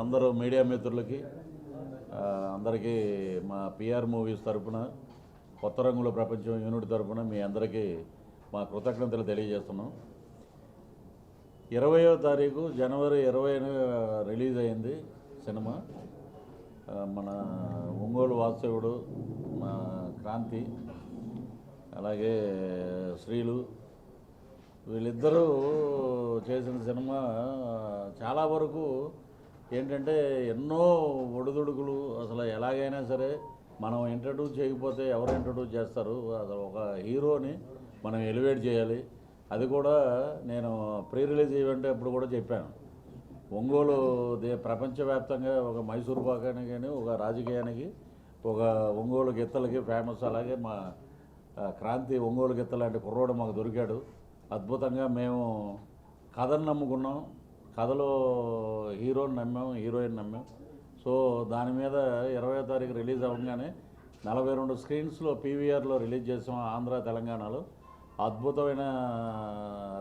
అందరూ మీడియా మిత్రులకి అందరికీ మా పిఆర్ మూవీస్ తరఫున కొత్త రంగుల ప్రపంచం యూనిట్ తరపున మీ అందరికీ మా కృతజ్ఞతలు తెలియజేస్తున్నాం. ఇరవయో తారీఖు జనవరి ఇరవై రిలీజ్ అయింది సినిమా. మన ఒంగోలు వాస్తవుడు మా క్రాంతి అలాగే శ్రీలు వీళ్ళిద్దరూ చేసిన సినిమా చాలా వరకు ఏంటంటే ఎన్నో ఒడిదుడుకులు అసలు ఎలాగైనా సరే మనం ఇంట్రడ్యూస్ చేయకపోతే ఎవరు ఇంట్రడ్యూస్ చేస్తారు? అసలు ఒక హీరోని మనం ఎలివేట్ చేయాలి. అది కూడా నేను ప్రీ రిలీజ్ ఈవెంట్ అప్పుడు కూడా చెప్పాను. ఒంగోలు దే ప్రపంచవ్యాప్తంగా ఒక మైసూర్ పాకానికి కానీ ఒక రాజకీయానికి ఒక ఒంగోలు గిత్తలకి ఫేమస్ అలాగే మా క్రాంతి ఒంగోలు గిత్త లాంటి కుర్రోడు మాకు దొరికాడు. అద్భుతంగా మేము కథను నమ్ముకున్నాం. కథలో హీరోని నమ్మాం హీరోయిన్ నమ్మాం. సో దాని మీద ఇరవై తారీఖు రిలీజ్ అవ్వగానే నలభై రెండు స్క్రీన్స్లో పీవీఆర్లో రిలీజ్ చేసాం ఆంధ్ర తెలంగాణలో. అద్భుతమైన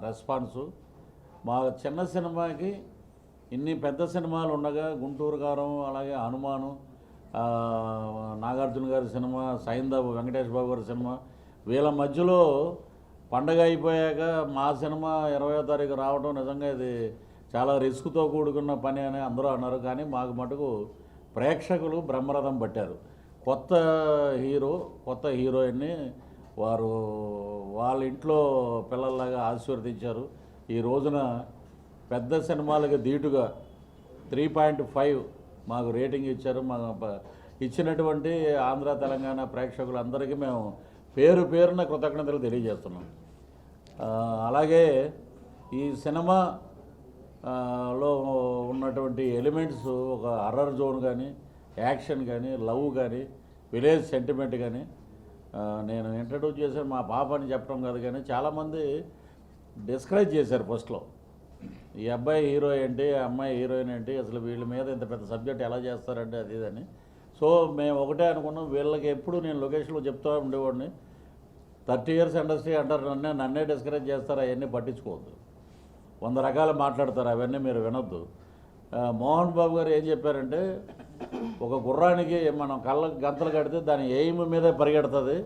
రెస్పాన్సు. మా చిన్న సినిమాకి ఇన్ని పెద్ద సినిమాలు ఉండగా గుంటూరు గారం అలాగే హనుమాను నాగార్జున గారి సినిమా సైందాబు వెంకటేష్ బాబు గారి సినిమా. వీళ్ళ మధ్యలో పండగ అయిపోయాక మా సినిమా ఇరవయో తారీఖు రావడం నిజంగా ఇది చాలా రిస్క్తో కూడుకున్న పని అని అందరూ అన్నారు కానీ మాకు మటుకు ప్రేక్షకులు బ్రహ్మరథం పట్టారు. కొత్త హీరో కొత్త హీరోయిన్ని వారు వాళ్ళ ఇంట్లో పిల్లల్లాగా ఆశీర్వదించారు. ఈ రోజున పెద్ద సినిమాలకు ధీటుగా త్రీ పాయింట్ ఫైవ్ మాకు రేటింగ్ ఇచ్చారు. మా ఇచ్చినటువంటి ఆంధ్ర తెలంగాణ ప్రేక్షకులందరికీ మేము పేరు పేరున కృతజ్ఞతలు తెలియజేస్తున్నాం. అలాగే ఈ సినిమా లో ఉన్నటువంటి ఎలిమెంట్స్ ఒక హర్రర్ జోన్ కానీ యాక్షన్ కానీ లవ్ కానీ విలేజ్ సెంటిమెంట్ కానీ నేను ఇంట్రడ్యూస్ చేశాను మా పాప అని చెప్పడం కాదు కానీ చాలామంది డిస్కరేజ్ చేశారు ఫస్ట్లో. ఈ అబ్బాయి హీరో ఏంటి ఆ అమ్మాయి హీరోయిన్ ఏంటి అసలు వీళ్ళ మీద ఇంత పెద్ద సబ్జెక్ట్ ఎలా చేస్తారంటే అది ఇదని సో మేము ఒకటే అనుకున్నాం వీళ్ళకి ఎప్పుడు నేను లొకేషన్లో చెప్తూ ఉండేవాడిని. థర్టీ ఇయర్స్ ఇండస్ట్రీ అంటారు నన్నే నన్నే డిస్కరేజ్ చేస్తారు అవన్నీ పట్టించుకోవద్దు. వంద రకాలు మాట్లాడతారు అవన్నీ మీరు వినొద్దు. మోహన్ బాబు గారు ఏం చెప్పారంటే ఒక గుర్రానికి మనం కళ్ళ గంతలు కడితే దాని ఎయిమ్ మీదే పరిగెడుతుంది.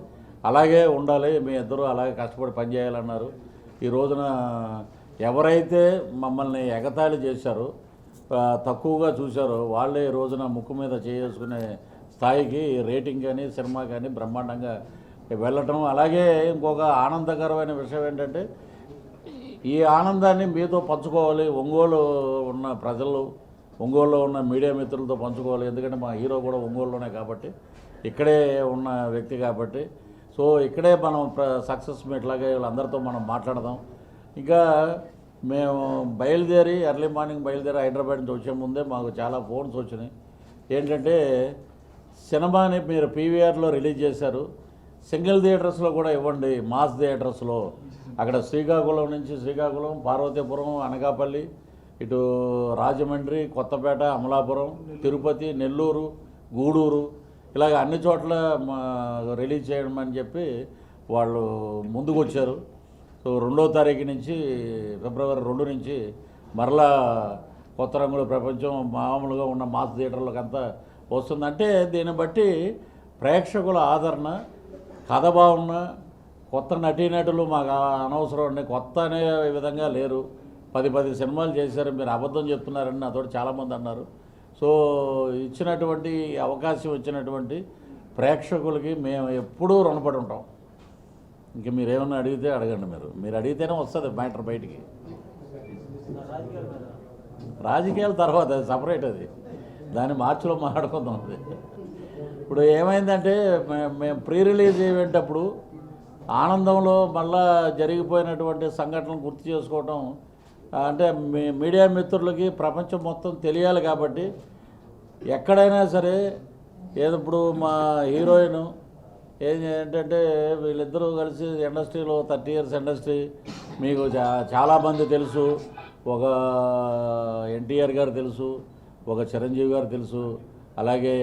అలాగే ఉండాలి మీ ఇద్దరు అలాగే కష్టపడి పనిచేయాలన్నారు ఈ రోజున ఎవరైతే మమ్మల్ని ఎగతాళి చేశారో తక్కువగా చూశారో వాళ్ళే ఈ రోజున ముక్కు మీద చేసుకునే స్థాయికి రేటింగ్ కానీ సినిమా కానీ బ్రహ్మాండంగా వెళ్ళటం. అలాగే ఇంకొక ఆనందకరమైన విషయం ఏంటంటే ఈ ఆనందాన్ని మీతో పంచుకోవాలి. ఒంగోలు ఉన్న ప్రజలు ఒంగోలులో ఉన్న మీడియా మిత్రులతో పంచుకోవాలి. ఎందుకంటే మా హీరో కూడా ఒంగోలులోనే కాబట్టి ఇక్కడే ఉన్న వ్యక్తి కాబట్టి. సో ఇక్కడే మనం సక్సెస్ మీట్ వీళ్ళందరితో మనం మాట్లాడదాం. ఇంకా మేము బయలుదేరి ఎర్లీ మార్నింగ్ బయలుదేరి హైదరాబాద్ నుంచి వచ్చే ముందే మాకు చాలా ఫోన్స్ వచ్చినాయి. ఏంటంటే సినిమాని మీరు పీవీఆర్లో రిలీజ్ చేశారు. సింగిల్ థియేటర్స్లో కూడా ఇవ్వండి మాస్ థియేటర్స్లో అక్కడ శ్రీకాకుళం నుంచి శ్రీకాకుళం పార్వతీపురం అనకాపల్లి ఇటు రాజమండ్రి కొత్తపేట అమలాపురం తిరుపతి నెల్లూరు గూడూరు ఇలాగ అన్ని చోట్ల మా రిలీజ్ చేయడం అని చెప్పి వాళ్ళు ముందుకు వచ్చారు సో రెండో తారీఖు నుంచి ఫిబ్రవరి రెండు నుంచి మరలా కొత్త రంగుల ప్రపంచం మామూలుగా ఉన్న మాస్ థియేటర్లకు అంతా వస్తుందంటే దీన్ని బట్టి ప్రేక్షకుల ఆదరణ కథ భావన కొత్త నటీనటులు మాకు అనవసరం అండి. కొత్త అనే విధంగా లేరు. పది పది సినిమాలు చేశారు. మీరు అబద్ధం చెప్తున్నారని నాతో చాలామంది అన్నారు. సో ఇచ్చినటువంటి అవకాశం ఇచ్చినటువంటి ప్రేక్షకులకి మేము ఎప్పుడూ రుణపడి ఉంటాం. ఇంక మీరేమన్నా అడిగితే అడగండి మీరు. మీరు అడిగితేనే వస్తుంది మ్యాటర్ బయటికి. రాజకీయాల తర్వాత అది సపరేట్ అది. దాన్ని మార్చిలో మాట్లాడుకుందాం అది. ఇప్పుడు ఏమైందంటే మేము ప్రీ రిలీజ్ ఈవెంట్ అప్పుడు ఆనందంలో మళ్ళా జరిగిపోయినటువంటి సంఘటనలు గుర్తు చేసుకోవటం అంటే మీ మీడియా మిత్రులకి ప్రపంచం మొత్తం తెలియాలి కాబట్టి ఎక్కడైనా సరే ఏదో ఇప్పుడు మా హీరోయిన్ ఏం ఏంటంటే వీళ్ళిద్దరూ కలిసి ఇండస్ట్రీలో థర్టీ ఇయర్స్ ఇండస్ట్రీ మీకు చా చాలామంది తెలుసు ఒక ఎన్టీఆర్ గారు తెలుసు ఒక చిరంజీవి గారు తెలుసు అలాగే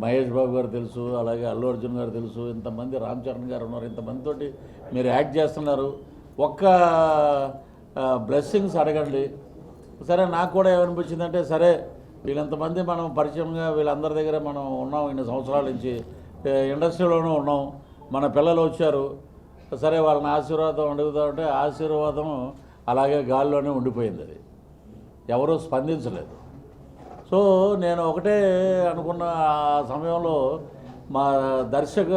మహేష్ బాబు గారు తెలుసు అలాగే అల్లు అర్జున్ గారు తెలుసు ఇంతమంది రామ్ చరణ్ గారు ఉన్నారు ఇంతమందితోటి మీరు యాక్ట్ చేస్తున్నారు. ఒక్క బ్లెస్సింగ్స్ అడగండి. సరే నాకు కూడా ఏమనిపించిందంటే సరే వీళ్ళంతమంది మనం పరిచయంగా వీళ్ళందరి దగ్గర మనం ఉన్నాం ఇన్ని సంవత్సరాల నుంచి. ఇండస్ట్రీలోనూ ఉన్నాం. మన పిల్లలు వచ్చారు. సరే వాళ్ళని ఆశీర్వాదం అడుగుతా ఉంటే ఆశీర్వాదం అలాగే గాల్లోనే ఉండిపోయింది అది. ఎవరూ స్పందించలేదు. సో నేను ఒకటే అనుకున్న ఆ సమయంలో మా దర్శక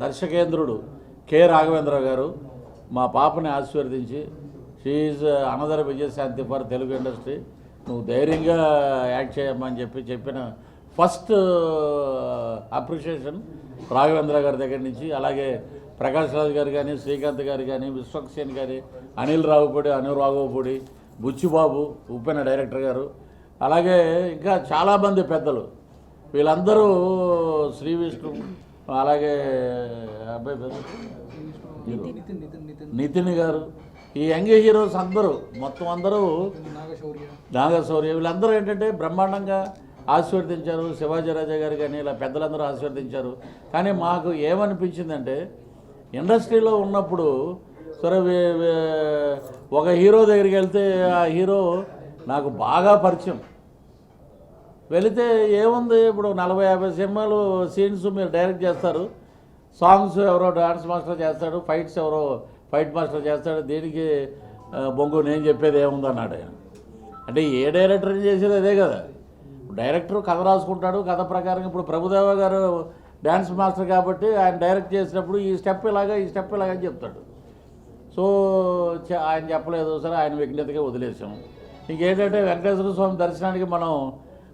దర్శకేంద్రుడు కె రాఘవేంద్ర గారు మా పాపని ఆశీర్వదించి she another Vijayashanti for Telugu industry నువ్వు ధైర్యంగా యాక్ట్ చేయమని చెప్పి చెప్పిన ఫస్ట్ అప్రిషియేషన్ రాఘవేంద్ర గారి దగ్గర నుంచి. అలాగే ప్రకాష్ రాజ్ గారు కానీ శ్రీకాంత్ గారు కానీ విశ్వక్సేన్ గారి అనిల్ రావుపూడి అనిల్ రాఘవపూడి బుచ్చిబాబు ఉప్పెన డైరెక్టర్ గారు అలాగే ఇంకా చాలామంది పెద్దలు. వీళ్ళందరూ శ్రీ విష్ణు అలాగే అబ్బాయి హీరో నితిన్ గారు. ఈ యంగ్ హీరోస్ అందరూ మొత్తం అందరూ నాగశౌర్య. వీళ్ళందరూ ఏంటంటే బ్రహ్మాండంగా ఆశీర్వదించారు. శివాజీ రాజా గారు కానీ ఇలా పెద్దలందరూ ఆశీర్వదించారు. కానీ మాకు ఏమనిపించిందంటే ఇండస్ట్రీలో ఉన్నప్పుడు సరే ఒక హీరో దగ్గరికి వెళ్తే ఆ హీరో నాకు బాగా పరిచయం. వెళితే ఏముంది? ఇప్పుడు నలభై యాభై సినిమాలు సీన్స్ మీరు డైరెక్ట్ చేస్తారు. సాంగ్స్ ఎవరో డాన్స్ మాస్టర్ చేస్తాడు ఫైట్స్ ఎవరో ఫైట్ మాస్టర్ చేస్తాడు. దీనికి బొంగు నేను చెప్పేది ఏముంది అన్నాడు ఆయన. అంటే ఏ డైరెక్టర్ చేసేది అదే కదా. డైరెక్టర్ కథ రాసుకుంటాడు కథ ప్రకారం ఇప్పుడు ప్రభుదేవ గారు డ్యాన్స్ మాస్టర్ కాబట్టి ఆయన డైరెక్ట్ చేసినప్పుడు ఈ స్టెప్ ఇలాగా ఈ స్టెప్ ఇలాగా అని చెప్తాడు. సో చ- ఆయన చెప్పలేదు సరే ఆయన విఘ్నతగా వదిలేసాం ఇంకేంటంటే వెంకటేశ్వర స్వామి దర్శనానికి మనం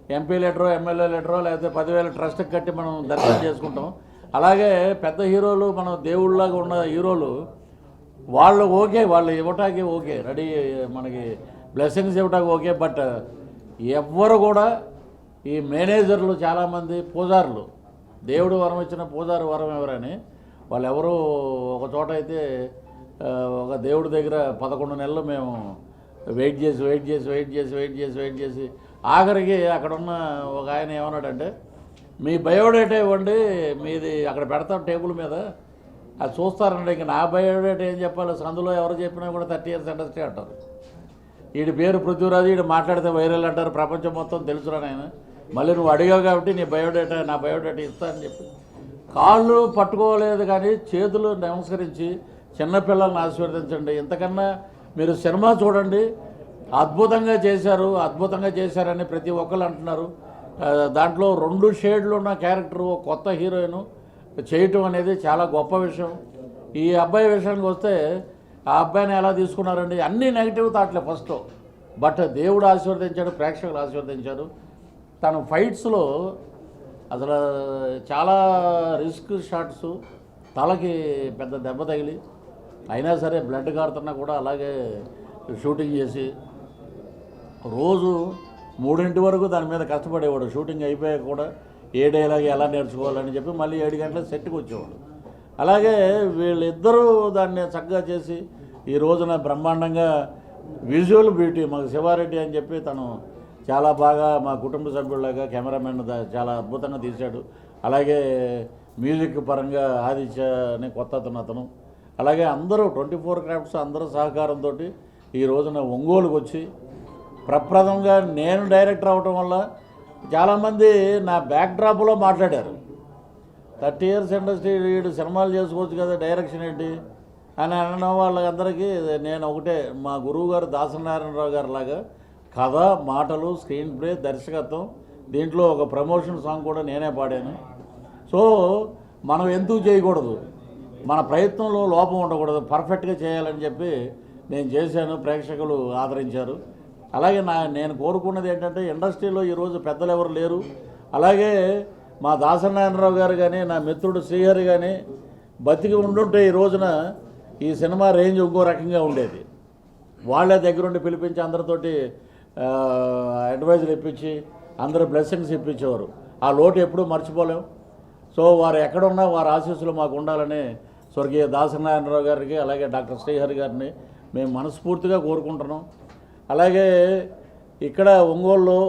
ఎంపీ లెటరో ఎమ్మెల్యే లెటరో లేకపోతే పదివేల ట్రస్ట్కి కట్టి మనం దర్శనం చేసుకుంటాం. అలాగే పెద్ద హీరోలు మనం దేవుళ్ళలాగా ఉన్న హీరోలు వాళ్ళు ఓకే వాళ్ళు ఇవ్వటానికి ఓకే రెడీ మనకి బ్లెస్సింగ్స్ ఇవ్వటానికి ఓకే బట్ ఎవ్వరు కూడా ఈ మేనేజర్లు చాలామంది పూజారులు దేవుడు వరం ఇచ్చిన పూజారు వరం ఎవరని వాళ్ళెవరూ ఒక చోట అయితే ఒక దేవుడి దగ్గర పదకొండు నెలలు మేము వెయిట్ చేసి వెయిట్ చేసి వెయిట్ చేసి వెయిట్ చేసి వెయిట్ చేసి. ఆఖరికి అక్కడ ఉన్న ఒక ఆయన ఏమన్నాడంటే మీ బయోడేటా ఇవ్వండి మీది అక్కడ పెడతాం టేబుల్ మీద. అది చూస్తారండి ఇంక నా బయోడేటా ఏం చెప్పాలి అందులో ఎవరు చెప్పినా కూడా థర్టీ ఇయర్స్ ఇండస్ట్రీ అంటారు వీడి పేరు పృథ్వీరాజు వీడు మాట్లాడితే వైరల్ అంటారు ప్రపంచం మొత్తం తెలుసురా నేను మళ్ళీ నువ్వు అడిగావు కాబట్టి నీ బయోడేటా నా బయోడేటా ఇస్తా అని చెప్పి. కాళ్ళు పట్టుకోలేదు కానీ చేతులు నమస్కరించి చిన్నపిల్లల్ని ఆశీర్వదించండి. ఇంతకన్నా మీరు సినిమా చూడండి. అద్భుతంగా చేశారు అద్భుతంగా చేశారని ప్రతి ఒక్కరు అంటున్నారు. దాంట్లో రెండు షేడ్లు ఉన్న క్యారెక్టర్ కొత్త హీరోయిన్ చేయటం అనేది చాలా గొప్ప విషయం. ఈ అబ్బాయి విషయానికి వస్తే ఆ అబ్బాయిని ఎలా తీసుకున్నారండి? అన్ని నెగిటివ్ థాట్లే ఫస్ట్. బట్ దేవుడు ఆశీర్వదించాడు ప్రేక్షకులు ఆశీర్వదించారు. తను ఫైట్స్లో అసలు చాలా రిస్క్ షాట్స్ తలకి పెద్ద దెబ్బ తగిలి అయినా సరే బ్లడ్ కారుతున్నా కూడా అలాగే షూటింగ్ చేసి రోజు మూడింటి వరకు దాని మీద కష్టపడేవాడు. షూటింగ్ అయిపోయాక కూడా ఏ డైలాగ్ ఎలా నేర్చుకోవాలని చెప్పి మళ్ళీ ఏడు గంటలకు సెట్కి వచ్చేవాడు. అలాగే వీళ్ళిద్దరూ దాన్ని చక్కగా చేసి ఈ రోజున బ్రహ్మాండంగా విజువల్ బ్యూటీ మాకు శివారెడ్డి అని చెప్పి తను చాలా బాగా మా కుటుంబ సభ్యుల్లాగా కెమెరామెన్ చాలా అద్భుతంగా తీశాడు. అలాగే మ్యూజిక్ పరంగా ఆదిత్య అనే కొత్త అతను అతను. అలాగే అందరూ ట్వంటీ ఫోర్ క్రాఫ్ట్స్ అందరూ సహకారంతో ఈ రోజున ఒంగోలుకు వచ్చి ప్రప్రథమంగా నేను డైరెక్టర్ అవటం వల్ల చాలామంది నా బ్యాక్ డ్రాప్లో మాట్లాడారు. థర్టీ ఇయర్స్ ఇండస్ట్రీ వీడు సినిమాలు చేసుకోవచ్చు కదా డైరెక్షన్ ఏంటి? అని అనడం వాళ్ళందరికీ నేను ఒకటే మా గురువు గారు దాసనారాయణరావు గారు లాగా కథ మాటలు స్క్రీన్ ప్లే దర్శకత్వం దీంట్లో ఒక ప్రమోషన్ సాంగ్ కూడా నేనే పాడాను. సో మనం ఎందుకు చేయకూడదు? మన ప్రయత్నంలో లోపం ఉండకూడదు. పర్ఫెక్ట్గా చేయాలని చెప్పి నేను చేశాను. ప్రేక్షకులు ఆదరించారు. అలాగే నా నేను కోరుకున్నది ఏంటంటే ఇండస్ట్రీలో ఈరోజు పెద్దలు ఎవరు లేరు. అలాగే మా దాసనారాయణరావు గారు కానీ నా మిత్రుడు శ్రీహరి కానీ బతికి ఉండుంటే ఈ రోజున ఈ సినిమా రేంజ్ ఇంకో రకంగా ఉండేది. వాళ్ళే దగ్గరుండి పిలిపించి అందరితోటి అడ్వైజులు ఇప్పించి అందరు బ్లెస్సింగ్స్ ఇప్పించేవారు. ఆ లోటు ఎప్పుడూ మర్చిపోలేం. సో వారు ఎక్కడున్నా వారి ఆశీస్సులు మాకు ఉండాలని స్వర్గీయ దాసనారాయణరావు గారికి అలాగే డాక్టర్ శ్రీహరి గారిని మేము మనస్ఫూర్తిగా కోరుకుంటున్నాం. అలాగే ఇక్కడ ఒంగోలులో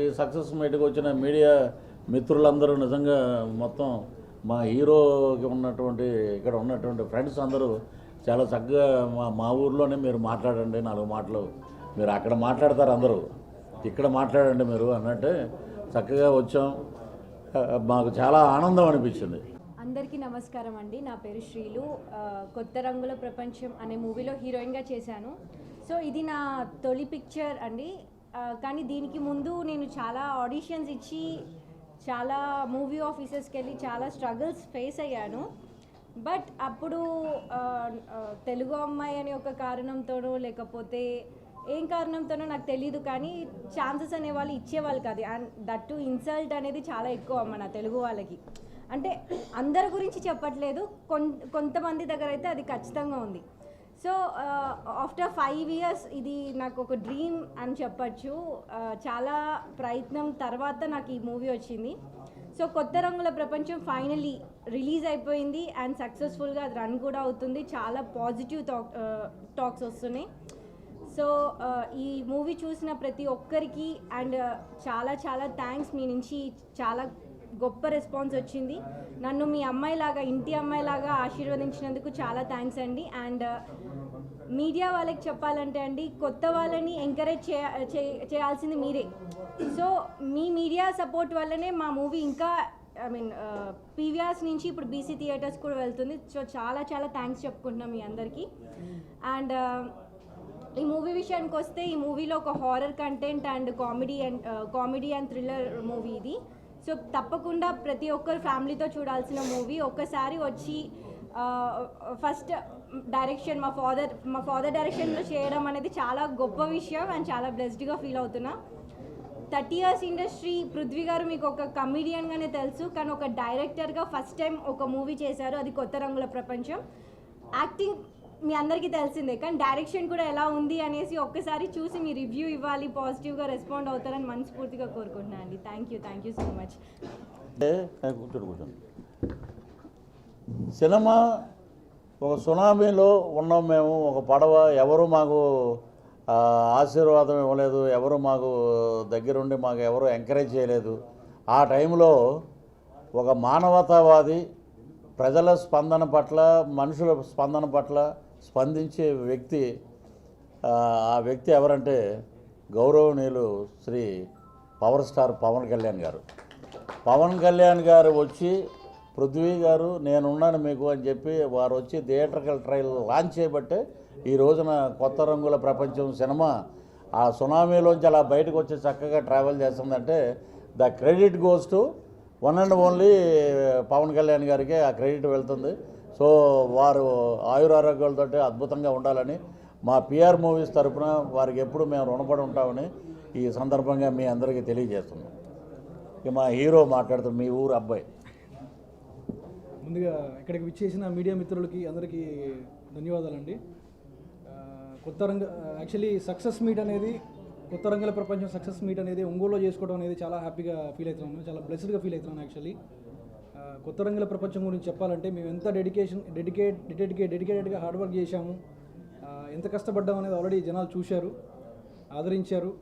ఈ సక్సెస్ మీట్కి వచ్చిన మీడియా మిత్రులందరూ నిజంగా మొత్తం మా హీరోకి ఉన్నటువంటి ఇక్కడ ఉన్నటువంటి ఫ్రెండ్స్ అందరూ చాలా చక్కగా మా మా ఊర్లోనే మీరు మాట్లాడండి నాలుగు మాటలు. మీరు అక్కడ మాట్లాడతారు అందరూ. ఇక్కడ మాట్లాడండి మీరు అన్నట్టు చక్కగా వచ్చాం. మాకు చాలా ఆనందం అనిపించింది. అందరికీ నమస్కారం అండి. నా పేరు శ్రీలు. కొత్త రంగుల ప్రపంచం అనే మూవీలో హీరోయిన్గా చేశాను. సో ఇది నా తొలి పిక్చర్ అండి. కానీ దీనికి ముందు నేను చాలా ఆడిషన్స్ ఇచ్చి చాలా మూవీ ఆఫీసెస్కి వెళ్ళి చాలా స్ట్రగుల్స్ ఫేస్ అయ్యాను. బట్ అప్పుడు తెలుగు అమ్మాయి అనే ఒక కారణంతోనో లేకపోతే ఏం కారణంతోనో నాకు తెలియదు కానీ ఛాన్సెస్ అనేవాళ్ళు ఇచ్చేవాళ్ళు కాదు. అండ్ దట్ టు ఇన్సల్ట్ అనేది చాలా ఎక్కువ మన తెలుగు వాళ్ళకి. అంటే అందరి గురించి చెప్పట్లేదు. కొం కొంతమంది దగ్గర అయితే అది ఖచ్చితంగా ఉంది. సో ఆఫ్టర్ ఫైవ్ ఇయర్స్ ఇది నాకు ఒక డ్రీమ్ అని చెప్పచ్చు. చాలా ప్రయత్నం తర్వాత నాకు ఈ మూవీ వచ్చింది. సో కొత్త రంగుల ప్రపంచం ఫైనలీ రిలీజ్ అయిపోయింది. అండ్ సక్సెస్ఫుల్గా అది రన్ కూడా అవుతుంది. చాలా పాజిటివ్ టాక్ టాక్స్ వస్తున్నాయి. సో ఈ మూవీ చూసిన ప్రతి ఒక్కరికి అండ్ చాలా చాలా థ్యాంక్స్. మీ నుంచి చాలా గొప్ప రెస్పాన్స్ వచ్చింది. నన్ను మీ అమ్మాయిలాగా ఇంటి అమ్మాయిలాగా ఆశీర్వదించినందుకు చాలా థ్యాంక్స్ అండి. అండ్ uh, మీడియా వాళ్ళకి చెప్పాలంటే అండి కొత్త వాళ్ళని ఎంకరేజ్ చేయ చేయాల్సింది మీరే. సో మీ మీడియా సపోర్ట్ వల్లనే మా మూవీ ఇంకా ఐ మీన్ పీవీఆర్స్ నుంచి ఇప్పుడు బీసీ థియేటర్స్ కూడా వెళ్తుంది. సో చాలా చాలా థ్యాంక్స్ చెప్పుకుంటున్నాం మీ అందరికీ. అండ్ uh, ఈ మూవీ విషయానికి వస్తే ఈ మూవీలో ఒక horror content and comedy and comedy and thriller movie ఇది. సో తప్పకుండా ప్రతి ఒక్కరు ఫ్యామిలీతో చూడాల్సిన మూవీ. ఒక్కసారి వచ్చి ఫస్ట్ డైరెక్షన్ మా ఫాదర్ మా ఫాదర్ డైరెక్షన్లో చేయడం అనేది చాలా గొప్ప విషయం అండ్ చాలా బ్లెస్డ్గా ఫీల్ అవుతున్నా. థర్టీ ఇయర్స్ ఇండస్ట్రీ పృథ్వీ గారు మీకు ఒక కమిడియన్గానే తెలుసు కానీ ఒక డైరెక్టర్గా ఫస్ట్ టైం ఒక మూవీ చేశారు. అది కొత్త రంగుల ప్రపంచం. యాక్టింగ్ మీ అందరికీ తెలిసిందే కానీ డైరెక్షన్ కూడా ఎలా ఉంది అనేసి ఒక్కసారి చూసి మీ రివ్యూ ఇవ్వాలి పాజిటివ్గా రెస్పాండ్ అవుతారని మనస్ఫూర్తిగా కోరుకుంటున్నాను అండి. Thank you thank you so much cinema ఒక సునామీలో ఉన్నాం మేము ఒక పడవ ఎవరు మాకు ఆశీర్వాదం ఇవ్వలేదు ఎవరు మాకు దగ్గరుండి మాకు ఎవరు ఎంకరేజ్ చేయలేదు. ఆ టైంలో ఒక మానవతావాది ప్రజల స్పందన పట్ల మనుషుల స్పందన పట్ల స్పందించే వ్యక్తి ఆ, వ్యక్తి ఎవరంటే గౌరవనీయులు శ్రీ పవర్ స్టార్ పవన్ కళ్యాణ్ గారు. పవన్ కళ్యాణ్ గారు వచ్చి పృథ్వీ గారు నేనున్నాను మీకు అని చెప్పి వారు వచ్చి థియేటర్కల్ ట్రైల్ లాంచ్ చేయబట్టే ఈ రోజున కొత్త రంగుల ప్రపంచం సినిమా ఆ సునామీలోంచి అలా బయటకు వచ్చి చక్కగా ట్రావెల్ చేస్తుందంటే the credit goes to one and only Pawan Kalyan గారికి ఆ క్రెడిట్ వెళ్తుంది. సో వారు ఆయురారోగ్యాలతో అద్భుతంగా ఉండాలని మా పిఆర్ మూవీస్ తరఫున వారికి ఎప్పుడు మేము రుణపడి ఉంటామని ఈ సందర్భంగా మీ అందరికీ తెలియజేస్తున్నాం. ఇక మా హీరో మాట్లాడుతున్న మీ ఊరు అబ్బాయి. ముందుగా ఇక్కడికి విచ్చేసిన మీడియా మిత్రులకి అందరికీ ధన్యవాదాలండి. కొత్త రంగ యాక్చువల్లీ సక్సెస్ మీట్ అనేది కొత్త రంగుల ప్రపంచం సక్సెస్ మీట్ అనేది ఒంగోలులో చేసుకోవడం అనేది చాలా హ్యాపీగా ఫీల్ అవుతున్నాను. చాలా బ్లెస్డ్గా ఫీల్ అవుతున్నాను యాక్చువల్లీ. కొత్త రంగుల ప్రపంచం గురించి చెప్పాలంటే మేము ఎంత డెడికేషన్ డెడికేట్ డెడికేట్ డెడికేటెడ్గా హార్డ్ వర్క్ చేశాము ఎంత కష్టపడ్డాం అనేది ఆల్రెడీ జనాలు చూశారు ఆదరించారు.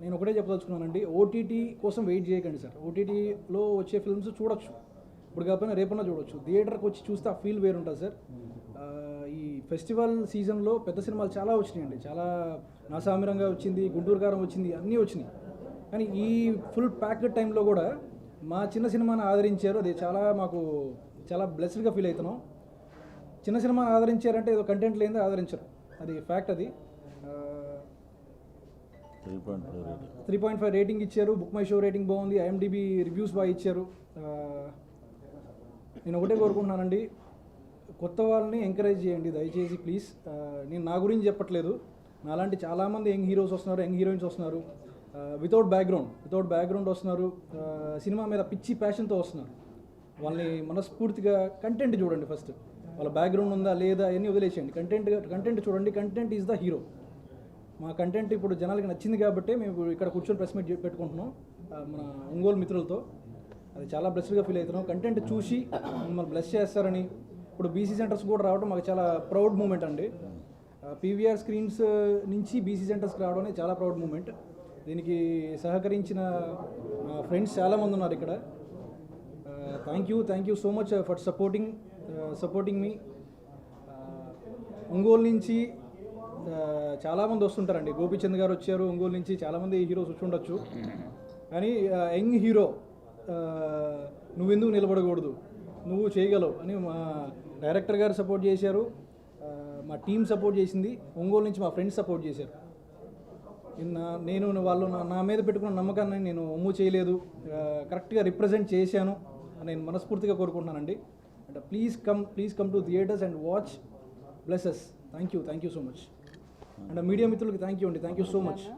నేను ఒకటే చెప్పదలుచుకున్నానండి ఓటీటీ కోసం వెయిట్ చేయకండి సార్. ఓటీటీలో వచ్చే ఫిల్మ్స్ చూడొచ్చు. ఇప్పుడు కాకపోయినా రేపన్నా చూడొచ్చు. థియేటర్కి వచ్చి చూస్తే ఆ ఫీల్ వేరు ఉంటుంది సార్ ఈ ఫెస్టివల్ సీజన్లో పెద్ద సినిమాలు చాలా వచ్చినాయండి. చాలా నాసామిరంగా వచ్చింది గుంటూరు కారం వచ్చింది అన్నీ వచ్చినాయి. కానీ ఈ ఫుల్ ప్యాక్డ్ టైంలో కూడా మా చిన్న సినిమాని ఆదరించారు. అది చాలా మాకు చాలా బ్లెస్డ్గా ఫీల్ అవుతున్నాం. చిన్న సినిమాని ఆదరించారంటే ఏదో కంటెంట్ లేనిదే ఆదరించరు. అది ఫ్యాక్ట్ అది. Three point five rating three point five rating ఇచ్చారు. బుక్ మై షో రేటింగ్ బాగుంది. ఐఎండిబి రివ్యూస్ బాగా ఇచ్చారు. నేను ఒకటే కోరుకుంటున్నానండి. కొత్త వాళ్ళని ఎంకరేజ్ చేయండి. దయచేసి ప్లీజ్ నేను నా గురించి చెప్పట్లేదు. నాలాంటి చాలామంది యంగ్ హీరోస్ వస్తున్నారు యంగ్ హీరోయిన్స్ వస్తున్నారు. వితౌట్ బ్యాక్గ్రౌండ్ వితౌట్ బ్యాక్గ్రౌండ్ వస్తున్నారు. సినిమా మీద పిచ్చి ప్యాషన్తో వస్తున్నారు. వాళ్ళని మనస్ఫూర్తిగా కంటెంట్ చూడండి ఫస్ట్ వాళ్ళ బ్యాక్గ్రౌండ్ ఉందా లేదా అన్నీ వదిలేసేయండి. కంటెంట్ కంటెంట్ చూడండి. కంటెంట్ ఈజ్ ద హీరో మా కంటెంట్ ఇప్పుడు జనాలకి నచ్చింది కాబట్టి మేము ఇక్కడ కూర్చొని ప్రెస్ మీట్ పెట్టుకుంటున్నాం మన ఒంగోలు మిత్రులతో. అది చాలా బ్లెస్డ్గా ఫీల్ అవుతున్నాం. కంటెంట్ చూసి మమ్మల్ని బ్లెస్ చేస్తారని ఇప్పుడు బీసీ సెంటర్స్ కూడా రావడం మాకు చాలా ప్రౌడ్ మూమెంట్ అండి. పీవీఆర్ స్క్రీన్స్ నుంచి బీసీ సెంటర్స్కి రావడం అనేది చాలా ప్రౌడ్ మూమెంట్ దీనికి సహకరించిన మా ఫ్రెండ్స్ చాలామంది ఉన్నారు ఇక్కడ. Thank you thank you so much for supporting supporting మీ ఒంగోలు నుంచి చాలామంది వస్తుంటారండి. గోపీచంద్ గారు వచ్చారు ఒంగోలు నుంచి చాలామంది హీరోస్ వచ్చిండొచ్చు కానీ యంగ్ హీరో నువ్వెందుకు నిలబడకూడదు? నువ్వు చేయగలవు అని మా డైరెక్టర్ గారు సపోర్ట్ చేశారు. మా టీం సపోర్ట్ చేసింది. ఒంగోలు నుంచి మా ఫ్రెండ్స్ సపోర్ట్ చేశారు. నేను వాళ్ళు నా- నా మీద పెట్టుకున్న నమ్మకాన్ని నేను ఒమ్ము చేయలేదు. కరెక్ట్గా రిప్రజెంట్ చేశాను నేను మనస్ఫూర్తిగా కోరుకుంటున్నానండి. And please come please come to theatres and watch blesses thank you thank you so much. And media మిత్రులకి థ్యాంక్ యూ అండి. Thank you so much.